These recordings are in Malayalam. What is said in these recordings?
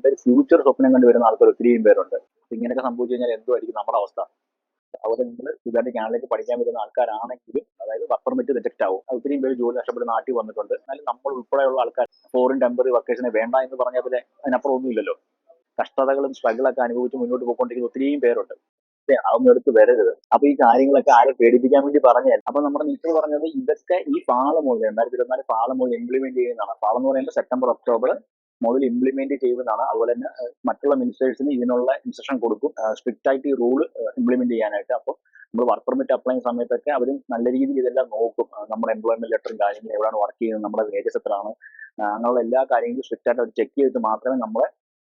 നല്ലൊരു ഫ്യൂച്ചർ സ്വപ്നം കണ്ടു വരുന്ന ആൾക്കാർ ഒത്തിരിയും പേരുണ്ട്. ഇങ്ങനെയൊക്കെ സംഭവിച്ചു കഴിഞ്ഞാൽ എന്തുമായിരിക്കും നമ്മുടെ അവസ്ഥ. അതുപോലെ നിങ്ങൾ സുഖമായിട്ട് കാനഡയിലേക്ക് പഠിക്കാൻ വരുന്ന ആൾക്കാരാണെങ്കിലും അതായത് വർക്ക് പെർമിറ്റ് ഡിറ്റക്ട് ആവും. ഒത്തിരിയും പേര് ജോലി നഷ്ടപ്പെട്ട് നാട്ടിൽ വന്നിട്ടുണ്ട്. എന്നാലും നമ്മൾ ഉൾപ്പെടെയുള്ള ആൾക്കാർ ഫോറിൻ ടെമ്പററി വർക്കേഴ്സിനെ വേണ്ട എന്ന് പറഞ്ഞാൽ പിന്നെ അതിനപ്പുറം ഒന്നുമില്ലല്ലോ കഷ്ടതകളും സ്ട്രഗിളൊക്കെ അനുഭവിച്ച് മുന്നോട്ട് പോയിക്കൊണ്ടിരിക്കുന്ന ഒത്തിരിയും പേരുണ്ട്. എടുത്ത് വരരുത്. അപ്പൊ ഈ കാര്യങ്ങളൊക്കെ ആരെ പേടിപ്പിക്കാൻ വേണ്ടി പറഞ്ഞാൽ അപ്പൊ നമ്മുടെ മിസ്റ്റർ പറഞ്ഞത് ഇതൊക്കെ ഈ പാളമോൾ രണ്ടായിരത്തി ഇരുപത്തിനാല് പാളമോൾ ഇംപ്ലിമെന്റ് ചെയ്യുന്നതാണ്. പാളം എന്ന് പറയുന്നത് സെപ്റ്റംബർ ഒക്ടോബർ മുതൽ ഇംപ്ലിമെന്റ് ചെയ്യുന്നതാണ്. അതുപോലെ തന്നെ മറ്റുള്ള മിനിസ്റ്റേഴ്സിന് ഇതിനുള്ള ഇൻസ്ട്രക്ഷൻ കൊടുക്കും. സ്ട്രിക്റ്റ് ആയിട്ട് ഈ റൂൾ ഇംപ്ലിമെന്റ് ചെയ്യാനായിട്ട്. അപ്പോൾ നമ്മൾ വർക്ക് പെർമിറ്റ് അപ്ലൈ ചെയ്യുന്ന സമയത്തൊക്കെ അവരും നല്ല രീതിയിൽ ഇതെല്ലാം നോക്കും. നമ്മുടെ എംപ്ലോയ്മെന്റ് ലെറ്ററും കാര്യങ്ങളും എവിടെയാണ് വർക്ക് ചെയ്യുന്നത് നമ്മുടെ വേജസ് എത്രയാണ്. അങ്ങനെയുള്ള എല്ലാ കാര്യങ്ങളും സ്ട്രിക്റ്റ് ആയിട്ട് അവർ ചെക്ക് ചെയ്തിട്ട് മാത്രമേ നമ്മളെ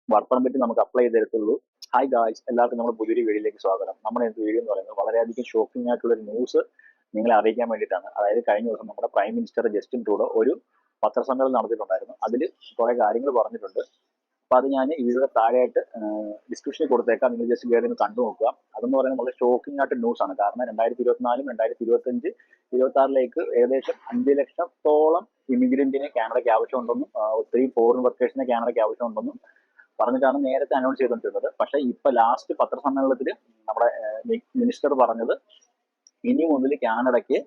വർക്ക് പെർമിറ്റ് നമുക്ക് അപ്ലൈ ചെയ്ത് തരത്തുള്ളൂ ഹായ് ഗായ്സ് എല്ലാവർക്കും നമ്മുടെ പുതിയൊരു വീഡിയോയിലേക്ക് സ്വാഗതം. നമ്മുടെ ഇന്നത്തെ വീഡിയോ എന്ന് പറയുന്നത് വളരെയധികം ഷോക്കിംഗ് ആയിട്ടുള്ള ഒരു ന്യൂസ് നിങ്ങളെ അറിയിക്കാൻ വേണ്ടിയിട്ടാണ്. അതായത് കഴിഞ്ഞ ദിവസം നമ്മുടെ പ്രൈം മിനിസ്റ്റർ ജസ്റ്റിൻ ട്രൂഡോ ഒരു പത്രസമ്മേളനം നടത്തിയിട്ടുണ്ടായിരുന്നു. അതിൽ കുറെ കാര്യങ്ങൾ പറഞ്ഞിട്ടുണ്ട്. അപ്പൊ അത് ഞാൻ വീഡിയോയുടെ താഴെയായിട്ട് ഡിസ്ക്രിപ്ഷനിൽ കൊടുത്തേക്കാം. നിങ്ങൾ ജസ്റ്റ് കയറി കണ്ടു നോക്കുക. അതെന്ന് പറയുന്നത് വളരെ ഷോക്കിംഗ് ആയിട്ട് ന്യൂസ് ആണ്. കാരണം രണ്ടായിരത്തി ഇരുപത്തിനാലും രണ്ടായിരത്തി ഇരുപത്തി അഞ്ച് ഇരുപത്തി ആറിലേക്ക് ഏകദേശം അഞ്ച് ലക്ഷത്തോളം ഇമിഗ്രന്റിനെ കാനഡയ്ക്ക് ആവശ്യമുണ്ടെന്നും ഒത്തിരി ഫോറിൻ വർക്കേഴ്സിനെ കാനഡയ്ക്ക് ആവശ്യമുണ്ടെന്നും പറഞ്ഞിട്ടാണ് നേരത്തെ അനൗൺസ് ചെയ്തുകൊണ്ടിരുന്നത് പക്ഷേ ഇപ്പൊ ലാസ്റ്റ് പത്രസമ്മേളനത്തിൽ നമ്മുടെ മിനിസ്റ്റർ പറഞ്ഞത് ഇനി മുതൽ കാനഡയ്ക്ക്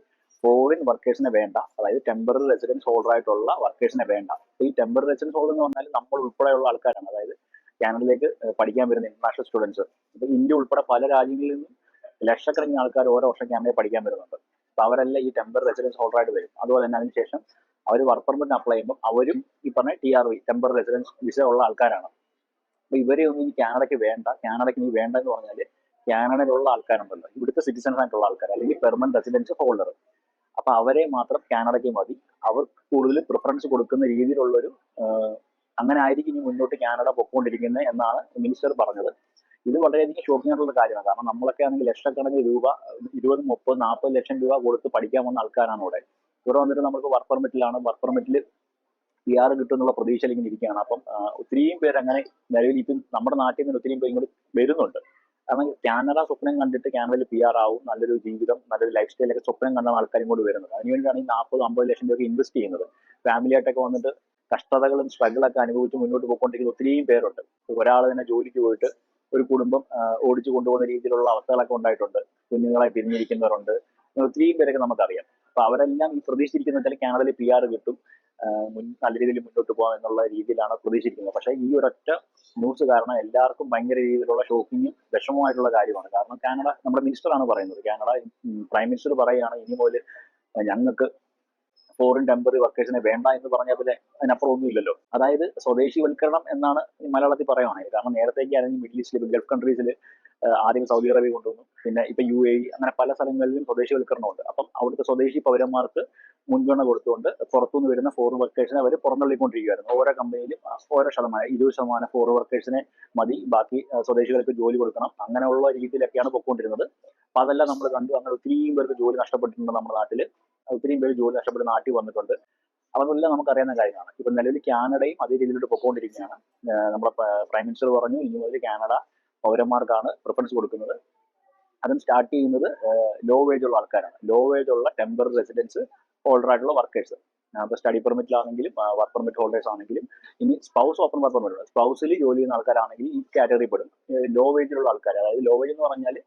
ഫോറിൻ വർക്കേഴ്സിനെ വേണ്ട. അതായത് ടെമ്പററി റെസിഡൻസ് ഹോൾഡർ ആയിട്ടുള്ള വർക്കേഴ്സിനെ വേണ്ട. ഈ ടെമ്പററി റെസിഡൻസ് ഹോൾഡർ എന്ന് പറഞ്ഞാൽ നമ്മൾ ഉൾപ്പെടെയുള്ള ആൾക്കാരാണ്. അതായത് കാനഡയിലേക്ക് പഠിക്കാൻ വരുന്ന ഇന്റർനാഷണൽ സ്റ്റുഡൻസ് ഇപ്പൊ ഇന്ത്യ ഉൾപ്പെടെ പല രാജ്യങ്ങളിൽ നിന്നും ലക്ഷക്കണക്കിന് ആൾക്കാർ ഓരോ വർഷം കാനഡയിൽ പഠിക്കാൻ വരുന്നുണ്ട്. അപ്പൊ അവരെല്ലാം ഈ ടെമ്പററി റെസിഡൻസ് ഹോൾഡർ ആയിട്ട് വരും. അതുപോലെ തന്നെ അതിനുശേഷം അവർ വർക്ക് പെർമിറ്റ് അപ്ലൈ ചെയ്യുമ്പോൾ അവരും ഈ പറഞ്ഞ T R V temporary residence visa ഉള്ള ആൾക്കാരാണ്. അപ്പൊ ഇവരെ ഒന്നും ഇനി കാനഡയ്ക്ക് വേണ്ട. കാനഡയ്ക്ക് ഇനി വേണ്ട എന്ന് പറഞ്ഞാൽ കാനഡയിലുള്ള ആൾക്കാരുണ്ടല്ലോ. ഇവിടുത്തെ സിറ്റിസൺസ് ആയിട്ടുള്ള ആൾക്കാർ അല്ലെങ്കിൽ പെർമനന്റ് റെസിഡൻസ് ഹോൾഡർ അപ്പൊ അവരെ മാത്രം കാനഡയ്ക്ക് മതി. അവർക്ക് കൂടുതൽ പ്രിഫറൻസ് കൊടുക്കുന്ന രീതിയിലുള്ളൊരു അങ്ങനെ ആയിരിക്കും ഇനി മുന്നോട്ട് കാനഡ പൊക്കോണ്ടിരിക്കുന്നത് എന്നാണ് മിനിസ്റ്റർ പറഞ്ഞത്. ഇത് വളരെയധികം ഷോക്കിംഗ് ആയിട്ടുള്ള കാര്യമാണ്. കാരണം നമ്മളൊക്കെ ആണെങ്കിൽ ലക്ഷക്കണക്കിന് രൂപ ഇരുപത് മുപ്പത് നാൽപ്പത് ലക്ഷം രൂപ കൊടുത്ത് പഠിക്കാൻ വന്ന ആൾക്കാരാണ് ഇവിടെ. ഇവിടെ വന്നിട്ട് നമുക്ക് വർക്ക് പെർമിറ്റിലാണ് വർക്ക് പെർമിറ്റിൽ പി ആർ കിട്ടുമെന്നുള്ള പ്രതീക്ഷയിൽ ഇങ്ങനെ ഇരിക്കുകയാണ്. അപ്പം ഒത്തിരിയും പേര് അങ്ങനെ നിലവിൽ ഇപ്പം നമ്മുടെ നാട്ടിൽ നിന്ന് ഒത്തിരിയും പേര് ഇങ്ങോട്ട് വരുന്നുണ്ട്. കാരണം കാനഡ സ്വപ്നം കണ്ടിട്ട് കാനഡയിൽ പി ആർ ആവും നല്ലൊരു ജീവിതം നല്ലൊരു ലൈഫ് സ്റ്റൈലൊക്കെ സ്വപ്നം കണ്ടാണ് ആൾക്കാരും കൂടി വരുന്നത്. അതിനുവേണ്ടിയാണ് ഈ നാൽപ്പത് അമ്പത് ലക്ഷം രൂപ ഇൻവെസ്റ്റ് ചെയ്യുന്നത്. ഫാമിലി ആയിട്ടൊക്കെ വന്നിട്ട് കഷ്ടതകളും സ്ട്രഗിളൊക്കെ അനുഭവിച്ച് മുന്നോട്ട് പോയിക്കൊണ്ടിരിക്കുന്ന ഒത്തിരിയും പേരുണ്ട്. ഒരാൾ തന്നെ ജോലിക്ക് പോയിട്ട് ഒരു കുടുംബം ഓടിച്ചു കൊണ്ടുപോകുന്ന രീതിയിലുള്ള അവസ്ഥകളൊക്കെ ഉണ്ടായിട്ടുണ്ട്. കുഞ്ഞുങ്ങളെ പിരിഞ്ഞിരിക്കുന്നവരുണ്ട്. ഒത്തിരിയും പേരൊക്കെ നമുക്കറിയാം. അപ്പൊ അവരെല്ലാം ഈ പ്രതീക്ഷിച്ചിരിക്കുന്ന വെച്ചാൽ കാനഡയിൽ പി ആർ കിട്ടും. മുൻ- നല്ല രീതിയിൽ മുന്നോട്ട് പോകാം എന്നുള്ള രീതിയിലാണ് പ്രതീക്ഷിക്കുന്നത്. പക്ഷേ ഈ ഒരൊറ്റ ന്യൂസ് കാരണം എല്ലാവർക്കും ഭയങ്കര രീതിയിലുള്ള ഷോക്കിങ്ങും വിഷമമായിട്ടുള്ള കാര്യമാണ്. കാരണം കാനഡ നമ്മുടെ മിനിസ്റ്ററാണ് പറയുന്നത്. കാനഡ പ്രൈം മിനിസ്റ്റർ പറയുകയാണ് ഇനി മുതൽ ഞങ്ങൾക്ക് ഫോറിൻ ടെമ്പററി വർക്കേഴ്സിനെ വേണ്ട എന്ന് പറഞ്ഞാൽ പിന്നെ അതിനപ്പുറം ഒന്നുമില്ലല്ലോ. അതായത് സ്വദേശിവൽക്കരണം എന്നാണ് മലയാളത്തിൽ പറയുവാണെങ്കിൽ കാരണം നേരത്തേക്ക് ആണെങ്കിൽ മിഡിൽ ഈസ്റ്റിൽ ഗൾഫ് കൺട്രീസിൽ ആദ്യം സൗദി അറേബ്യ കൊണ്ടുവന്നു. പിന്നെ ഇപ്പൊ യു എ അങ്ങനെ പല സ്ഥലങ്ങളിലും സ്വദേശിവൽക്കരണമുണ്ട്. അപ്പം അവിടുത്തെ സ്വദേശി പൗരന്മാർക്ക് മുൻഗണന കൊടുത്തുകൊണ്ട് പുറത്തുനിന്ന് വരുന്ന ഫോറിൻ വർക്കേഴ്സിനെ അവർ പുറന്തള്ളിക്കൊണ്ടിരിക്കുകയായിരുന്നു ഓരോ കമ്പനിയിലും ഓരോ ശതമാനം ഇരുപത് ശതമാനം ഫോറിൻ വർക്കേഴ്സിനെ മതി. ബാക്കി സ്വദേശികൾക്ക് ജോലി കൊടുക്കണം. അങ്ങനെയുള്ള രീതിയിലൊക്കെയാണ് പൊക്കോണ്ടിരുന്നത്. അപ്പൊ അതെല്ലാം നമ്മൾ കണ്ടു. അങ്ങനെ ഒത്തിരി പേർക്ക് ജോലി നഷ്ടപ്പെട്ടിട്ടുണ്ട് നമ്മുടെ നാട്ടിൽ ഒത്തിരിയും പേര് ജോലി നഷ്ടപ്പെട്ട് നാട്ടിൽ വന്നിട്ടുണ്ട്. അതെല്ലാം നമുക്കറിയാവുന്ന കാര്യമാണ്. ഇപ്പൊ നിലവിൽ കാനഡയും അതേ രീതിയിലോട്ട് പൊക്കോണ്ടിരിക്കുകയാണ്. നമ്മുടെ പ്രൈം മിനിസ്റ്റർ പറഞ്ഞു ഇനി മുതൽ കാനഡ പൗരന്മാർക്കാണ് പ്രിഫറൻസ് കൊടുക്കുന്നത്. അതും സ്റ്റാർട്ട് ചെയ്യുന്നത് ലോ വേജ് ഉള്ള ആൾക്കാരാണ്. ലോ വേജ് ഉള്ള ടെമ്പററി റെസിഡൻസ് ഹോൾഡർ ആയിട്ടുള്ള വർക്കേഴ്സ് അപ്പോൾ സ്റ്റഡി പെർമിറ്റിലാണെങ്കിലും വർക്ക് പെർമിറ്റ് ഹോൾഡേഴ്സ് ആണെങ്കിലും ഇനി സ്പൗസ് ഓപ്പൺ വർക്ക് പെർമിറ്റ് സ്പൗസിൽ ജോലി ചെയ്യുന്ന ആൾക്കാരാണെങ്കിൽ ഈ കാറ്റഗറി പെടും. ലോ വേജിലുള്ള ആൾക്കാർ അതായത് ലോ വേജ് എന്ന് പറഞ്ഞാൽ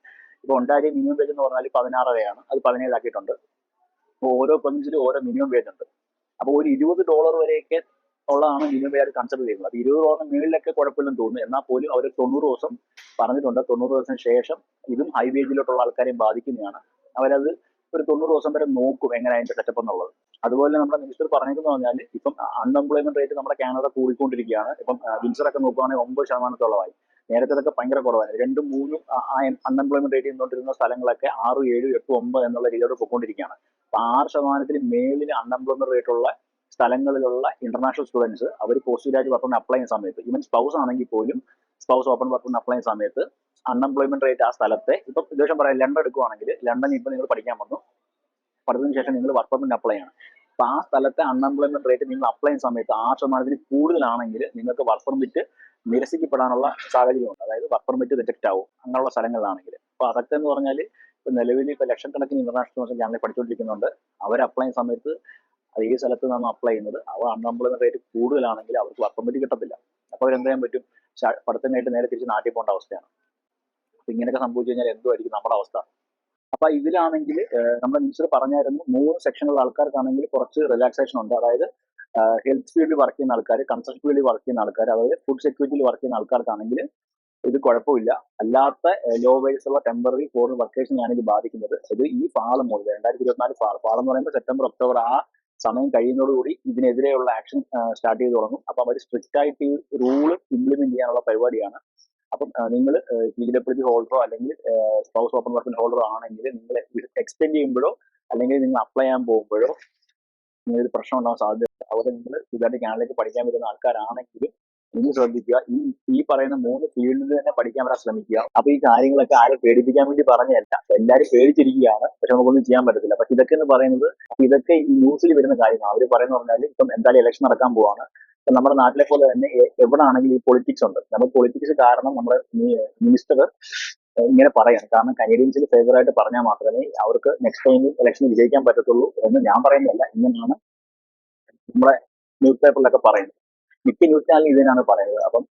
ഇപ്പോൾ ഉണ്ടായ മിനിമം വേജ് എന്ന് പറഞ്ഞാൽ പതിനാറരയാണ്. അത് പതിനേഴാക്കിയിട്ടുണ്ട്. അപ്പോൾ ഓരോ പ്രൊവിൻസിലും ഓരോ മിനിമം വേജ് ഉണ്ട്. അപ്പോൾ ഒരു ഇരുപത് ഡോളർ വരെയൊക്കെ ഉള്ളതാണ് മിനിമം വേജ് കൺസിഡർ ചെയ്യുന്നത്. അപ്പോൾ ഇരുപത് ഡോളറിന് മുകളിലൊക്കെ കുഴപ്പമില്ലെന്ന് തോന്നുന്നു. എന്നാൽ പോലും അവർ തൊണ്ണൂറ് ദിവസം പറഞ്ഞിട്ടുണ്ട്. തൊണ്ണൂറ് ദിവസം ശേഷം ഇതും ഹൈ വേജിലോട്ടുള്ള ആൾക്കാരെയും ബാധിക്കുന്നതാണ്. അവരത് ഒരു തൊണ്ണൂറ് ദിവസം വരെ നോക്കും എങ്ങനെ അതിന്റെ സെറ്റപ്പ് എന്നുള്ളത്. അതുപോലെ നമ്മുടെ മിനിസ്റ്റർ പറഞ്ഞിരുന്നു പറഞ്ഞാൽ ഇപ്പം അൺഎംപ്ലോയ്മെന്റ് റേറ്റ് നമ്മുടെ കാനഡ കൂടിക്കൊണ്ടിരിക്കുകയാണ്. ഇപ്പം വിൻസർ ഒക്കെ നോക്കുകയാണെങ്കിൽ ഒമ്പത് ശതമാനത്തോളമായി. നേരത്തെ ഇതൊക്കെ ഭയങ്കര കുറവായിരുന്നു. രണ്ടും മൂന്നും അൺഎംപ്ലോയ്മെന്റ് റേറ്റ് നിന്നുകൊണ്ടിരുന്ന സ്ഥലങ്ങളൊക്കെ ആറ് ഏഴ് എട്ട് ഒമ്പത് എന്നുള്ള രീതിയിലോട്ട് പോയിക്കൊണ്ടിരിക്കുകയാണ് അപ്പൊ ആറ് ശതമാനത്തിന് മേളിൽ അൺഎംപ്ലോയ്മെന്റ് റേറ്റ് ഉള്ള സ്ഥലങ്ങളിലുള്ള ഇന്റർനാഷണൽ സ്റ്റുഡൻസ് അവർ പോസ്റ്റ് ഗ്രാജുവേറ്റ് വർക്ക് അപ്ലൈ ചെയ്യുന്ന സമയത്ത് ഈവൻ സ്പൗസ് ആണെങ്കിൽ പോലും സ്പൗസ് ഓപ്പൺ വർക്ക് അപ്ലൈ ചെയ്യുന്ന സമയത്ത് അൺഎംപ്ലോയ്മെന്റ് റേറ്റ് ആ സ്ഥലത്തെ ഇപ്പൊ ഉദ്ദേശം പറയാം ലണ്ടൻ എടുക്കുവാണെങ്കിൽ ലണ്ടൻ ഇപ്പൊ നിങ്ങൾ പഠിക്കാൻ വന്നു. പഠിച്ചതിന് ശേഷം നിങ്ങൾ വർക്ക് പെർമിറ്റ് അപ്ലൈ ചെയ്യണം. അപ്പൊ ആ സ്ഥലത്തെ അൺഎംപ്ലോയ്മെന്റ് റേറ്റ് നിങ്ങൾ അപ്ലൈ ചെയ്യുന്ന സമയത്ത് ആ ശതമാനത്തിൽ കൂടുതലാണെങ്കിൽ നിങ്ങൾക്ക് വർക്ക് പെർമിറ്റ് നിരസിക്കപ്പെടാനുള്ള സാഹചര്യമുണ്ട്. അതായത് വർക്ക് പെർമിറ്റ് റിജക്റ്റ് ആവും അങ്ങനെയുള്ള സ്ഥലങ്ങളിലാണെങ്കിൽ. അപ്പൊ അതൊക്കെ എന്ന് പറഞ്ഞാൽ ഇപ്പൊ നിലവിൽ ഇപ്പൊ ലക്ഷക്കണക്കിന് ഇന്റർനാഷണൽ സ്റ്റുഡൻസ് ഞങ്ങളെ പഠിച്ചുകൊണ്ടിരിക്കുന്നുണ്ട്. അവർ അപ്ലൈ ചെയ്യുന്ന സമയത്ത് അതേ സ്ഥലത്ത് നിന്നാണ് അപ്ലൈ ചെയ്യുന്നത്? അവർ അൺഎംപ്ലോയ്മെന്റ് റേറ്റ് കൂടുതലാണെങ്കിൽ അവർക്ക് വർക്ക് പെർമിറ്റ് കിട്ടത്തില്ല. അപ്പോൾ അവരെന്ത് ചെയ്യാൻ പറ്റും? പഠിത്തമായിട്ട് നേരെ തിരിച്ച് നാട്ടിൽ പോകേണ്ട അവസ്ഥയാണ്. അപ്പോൾ ഇങ്ങനെയൊക്കെ സംഭവിച്ചു കഴിഞ്ഞാൽ എന്തുമായിരിക്കും നമ്മുടെ അവസ്ഥ? അപ്പൊ ഇതിലാണെങ്കിൽ നമ്മുടെ മിനിസ്റ്റർ പറഞ്ഞായിരുന്നു മൂന്ന് സെക്ഷനുള്ള ആൾക്കാർക്കാണെങ്കിൽ കുറച്ച് റിലാക്സേഷൻ ഉണ്ട്. അതായത് ഹെൽത്ത് ഫീൽഡിൽ വർക്ക് ചെയ്യുന്ന ആൾക്കാർ കൺസ്ട്രക്ഷൻ ഫീൽഡിൽ വർക്ക് ചെയ്യുന്ന ആൾക്കാർ അതായത് ഫുഡ് സെക്യൂരിറ്റിയിൽ വർക്ക് ചെയ്യുന്ന ആൾക്കാർക്കാണെങ്കിൽ ഇത് കുഴപ്പമില്ല. അല്ലാത്ത ലോ വേജസ് ഉള്ള ടെമ്പററി ഫോറിൻ വർക്കേഴ്സിനെയാണ് ഇത് ബാധിക്കുന്നത്. ഇത് ഈ ഫാൾ മുതൽ രണ്ടായിരത്തി ഇരുപത്തിനാല് ഫാൾ ഫാൾ എന്ന് പറയുമ്പോൾ സെപ്റ്റംബർ ഒക്ടോബർ ആ സമയം കഴിയുന്നതോടുകൂടി ഇതിനെതിരെയുള്ള ആക്ഷൻ സ്റ്റാർട്ട് ചെയ്ത് തുടങ്ങും. അപ്പം അവർ സ്ട്രിക്റ്റ് ആയിട്ട് ഈ റൂൾ ഇംപ്ലിമെന്റ് ചെയ്യാനുള്ള പരിപാടിയാണ്. അപ്പം നിങ്ങൾ ഡബ്ല്യു ഹോൾഡറോ അല്ലെങ്കിൽ സ്പൗസ് ഓപ്പൺ വർക്കിംഗ് ഹോൾഡറോ ആണെങ്കിൽ നിങ്ങൾ എക്സ്റ്റെൻഡ് ചെയ്യുമ്പോഴോ അല്ലെങ്കിൽ നിങ്ങൾ അപ്ലൈ ചെയ്യാൻ പോകുമ്പോഴോ ഒരു പ്രശ്നം ഉണ്ടാവാൻ സാധ്യത അതുപോലെ നിങ്ങൾ സുഖമായിട്ട് കാനഡയിലേക്ക് പഠിക്കാൻ വരുന്ന ആൾക്കാരാണെങ്കിലും ഇനി ശ്രദ്ധിക്കുക. ഈ ഈ പറയുന്ന മൂന്ന് ഫീൽഡിൽ തന്നെ പഠിക്കാൻ വരാൻ ശ്രമിക്കുക. അപ്പൊ ഈ കാര്യങ്ങളൊക്കെ ആരും പേടിപ്പിക്കാൻ വേണ്ടി പറഞ്ഞതല്ല. എല്ലാവരും പേടിച്ചിരിക്കുകയാണ്. പക്ഷെ നമുക്കൊന്നും ചെയ്യാൻ പറ്റത്തില്ല. പക്ഷെ ഇതൊക്കെ എന്ന് പറയുന്നത് ഇതൊക്കെ ഈ ന്യൂസിൽ വരുന്ന കാര്യമാണ് അവർ പറയുന്ന പറഞ്ഞാൽ ഇപ്പം എന്തായാലും ഇലക്ഷൻ നടക്കാൻ പോവാണ്. നമ്മുടെ നാട്ടിലെ പോലെ തന്നെ എവിടെ ആണെങ്കിലും ഈ പൊളിറ്റിക്സ് ഉണ്ട്. നമ്മൾ പൊളിറ്റിക്സ് കാരണം നമ്മുടെ മിനിസ്റ്റർ ഇങ്ങനെ പറയാം കാരണം കനേഡിയൻസിൽ ഫേവർ ആയിട്ട് പറഞ്ഞാൽ മാത്രമേ അവർക്ക് നെക്സ്റ്റ് ടൈമിൽ ഇലക്ഷനിൽ വിജയിക്കാൻ പറ്റത്തുള്ളൂ എന്ന് ഞാൻ പറയുന്നതല്ല. ഇങ്ങനെയാണ് നമ്മുടെ ന്യൂസ് പേപ്പറിലൊക്കെ പറയുന്നത്. മിക്ക ന്യൂസ് ചാനലും ഇതിനാണ് പറയുന്നത്. അപ്പം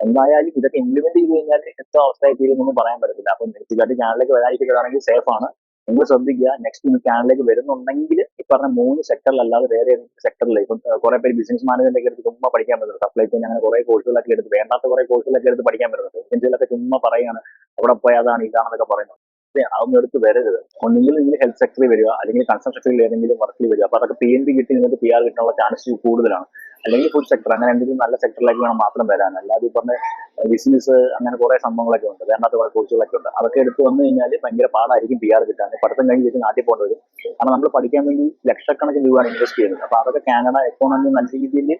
എന്തായാലും ഇതൊക്കെ ഇംപ്ലിമെന്റ് ചെയ്ത് കഴിഞ്ഞാൽ എത്ര അവസ്ഥയായി തീരുമെന്നൊന്നും പറയാൻ പറ്റത്തില്ല. അപ്പം തീർച്ചയായിട്ടും ചാനലിലേക്ക് വരാതിരിക്കുകയാണെങ്കിൽ സേഫ് ആണ്. നിങ്ങൾ ശ്രദ്ധിക്കുക നെക്സ്റ്റ് നിങ്ങൾ ചാനലിലേക്ക് വരുന്നുണ്ടെങ്കിൽ ഈ പറഞ്ഞ മൂന്ന് സെക്ടറിലല്ലാതെ വേറെ ഏതെങ്കിലും സെക്ടറിൽ ഇപ്പം കുറെ പേര് ബിസിനസ് മാനേജ്മെന്റ് എടുത്ത് ചുമ്മാ പഠിക്കാൻ പറ്റുന്നുണ്ട്. സപ്ലൈ ചെയിൻ അങ്ങനെ കുറെ കോഴ്സുകളൊക്കെ എടുത്ത് വേണ്ടാത്ത കുറെ കോഴ്സുകളൊക്കെ എടുത്ത് പഠിക്കാൻ പറ്റുന്നുണ്ട്. ഏജൻസികളൊക്കെ ചുമ്മാ പറയുകയാണ് അവിടെ പോയാൽ അതാണ് ഇതാണെന്നൊക്കെ പറയുന്നത്. അതെ, അതൊന്നും എടുത്ത് വരരുത്. ഒന്നെങ്കിൽ നിങ്ങൾ ഹെൽത്ത് സെക്ടറിൽ വരിക അല്ലെങ്കിൽ കൺസ്ട്രക്ഷൻ സെക്ടറിൽ ഏതെങ്കിലും വർക്കിൽ വരിക. അപ്പൊ അതൊക്കെ പി എൻ ബി കിട്ടി നിങ്ങൾക്ക് പി ആർ കിട്ടാനുള്ള ചാൻസ് കൂടുതലാണ്. അല്ലെങ്കിൽ ഫുഡ് സെക്ടർ അങ്ങനെ എന്തെങ്കിലും നല്ല സെക്ടറിലേക്ക് വേണം മാത്രം വരാൻ. അല്ലാതെ ഈ പറഞ്ഞ ബിസിനസ് അങ്ങനെ കുറെ സംഭവങ്ങളൊക്കെ ഉണ്ട്. വേണ്ടാത്ത കുറെ കോഴ്സുകളൊക്കെ ഉണ്ട്. അതൊക്കെ എടുത്തു വന്നു കഴിഞ്ഞാൽ ഭയങ്കര പാടായിരിക്കും പി ആർ കിട്ടാൻ. പഠിത്തം കഴിഞ്ഞ് തിരിച്ച് നാട്ടിൽ പോകേണ്ടി വരും. കാരണം നമ്മൾ പഠിക്കാൻ വേണ്ടി ലക്ഷക്കണക്കിന് രൂപയാണ് ഇൻവെസ്റ്റ് ചെയ്യുന്നത്. അപ്പൊ അതൊക്കെ കാനഡ എക്കോണമി നല്ല രീതിയിൽ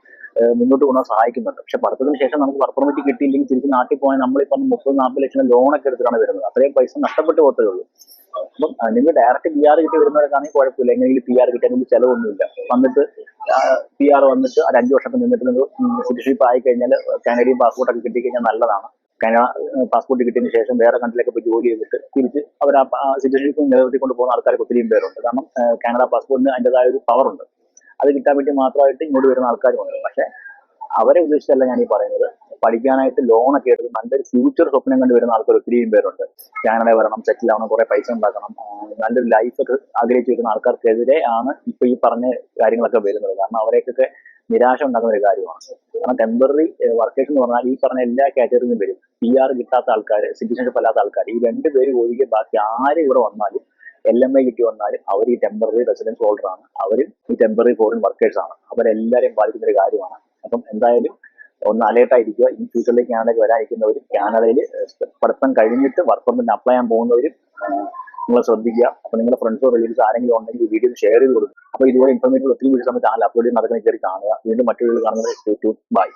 മുന്നോട്ട് കൊണ്ടുപോകാൻ സഹായിക്കുന്നുണ്ട്. പക്ഷെ പഠിത്തത്തിന് ശേഷം നമുക്ക് വർക്ക് പെർമിറ്റ് കിട്ടിയില്ലെങ്കിൽ തിരിച്ച് നാട്ടിൽ പോകാൻ നമ്മളിപ്പം മുപ്പത് നാൽപ്പത് ലക്ഷം ലോണൊക്കെ എടുത്തിട്ടാണ് വരുന്നത്. അത്രയും പൈസ നഷ്ടപ്പെട്ടു പോകത്തേ ഉള്ളൂ. അപ്പം നിങ്ങൾ ഡയറക്റ്റ് പി ആർ കിട്ടി വരുന്നവർക്കാണെങ്കിൽ കുഴപ്പമില്ല. എങ്ങനെയെങ്കിലും പി ആർ കിട്ടിയാൽ ചിലവൊന്നുമില്ല. വന്നിട്ട് പി ആർ വന്നിട്ട് ഒരു അഞ്ച് വർഷമൊക്കെ നിന്നിട്ട് സിറ്റിസൺഷിപ്പ് ആയി കഴിഞ്ഞാൽ കാനഡിയൻ പാസ്പോർട്ടൊക്കെ കിട്ടിക്കഴിഞ്ഞാൽ നല്ലതാണ്. കാനഡ പാസ്പോർട്ട് കിട്ടിയതിന് ശേഷം വേറെ കൺട്രിയിലൊക്കെ പോയി ജോലി ചെയ്തിട്ട് തിരിച്ച് അവർ ആ സിറ്റിസൺഷിപ്പ് നിലനിർത്തിക്കൊണ്ട് പോകുന്ന ആൾക്കാർക്ക് ഒത്തിരിയും പേരുണ്ട്. കാരണം കാനഡ പാസ്പോർട്ടിന് അതിന്റെതായ ഒരു പവർ ഉണ്ട്. അത് കിട്ടാൻ വേണ്ടി മാത്രമായിട്ട് ഇങ്ങോട്ട് വരുന്ന ആൾക്കാരുമുണ്ട്. പക്ഷെ അവരെ ഉദ്ദേശിച്ചല്ല ഞാൻ ഈ പറയുന്നത്. പഠിക്കാനായിട്ട് ലോണൊക്കെ എടുത്ത് നല്ലൊരു ഫ്യൂച്ചർ സ്വപ്നം കണ്ടു വരുന്ന ആൾക്കാർ ഒത്തിരിയും പേരുണ്ട്. കാനഡ വരണം സെറ്റിൽ ആവണം കുറെ പൈസ ഉണ്ടാക്കണം. നല്ലൊരു ലൈഫ് ഒക്കെ ആഗ്രഹിച്ചു വരുന്ന ആൾക്കാർക്കെതിരെ ആണ് ഇപ്പൊ ഈ പറഞ്ഞ കാര്യങ്ങളൊക്കെ വരുന്നത്. കാരണം അവരെയൊക്കെ നിരാശ ഉണ്ടാക്കുന്ന ഒരു കാര്യമാണ്. കാരണം ടെമ്പററി വർക്കേഴ്സ് എന്ന് പറഞ്ഞാൽ ഈ പറഞ്ഞ എല്ലാ കാറ്റഗറിയും വരും. പി ആർ കിട്ടാത്ത ആൾക്കാർ സിറ്റിസൺഷിപ്പ് അല്ലാത്ത ആൾക്കാർ ഈ രണ്ട് പേര് ഒഴികെ ബാക്കി ആര് ഇവിടെ വന്നാലും എൽ എം ഐ കിട്ടി വന്നാലും അവർ ഈ ടെമ്പററി റെസിഡൻസ് ഹോൾഡർ ആണ്. അവരും ഈ ടെമ്പററി ഫോറിൻ വർക്കേഴ്സ് ആണ്. അവരെല്ലാവരെയും ബാധിക്കുന്ന ഒരു കാര്യമാണ്. അപ്പം എന്തായാലും ഒന്ന് അലേർട്ട് ആയിരിക്കുക. ഈ ഫ്യൂച്ചറിലേക്ക് കാനഡയ്ക്ക് വരാനിരിക്കുന്നവരും കാനഡയിൽ പഠിത്തം കഴിഞ്ഞിട്ട് വർക്ക് പെർമിറ്റ് അപ്ലൈ ചെയ്യാൻ പോകുന്നവരും നിങ്ങൾ ശ്രദ്ധിക്കുക. അപ്പൊ നിങ്ങളുടെ ഫ്രണ്ട്സോ റിലേറ്റീവ്സ് ആരെങ്കിലും ഉണ്ടെങ്കിൽ ഈ വീഡിയോ ഷെയർ ചെയ്ത് കൊടുക്കും അപ്പൊ ഇതുപോലെ ഇൻഫർമേറ്റീവ് ഒത്തിരി വീഡിയോ സമയത്ത് ചാനൽ അപ്ലോഡ് അതൊക്കെ കയറി കാണുക. വീണ്ടും മറ്റൊരു കാണുന്നത് ബൈ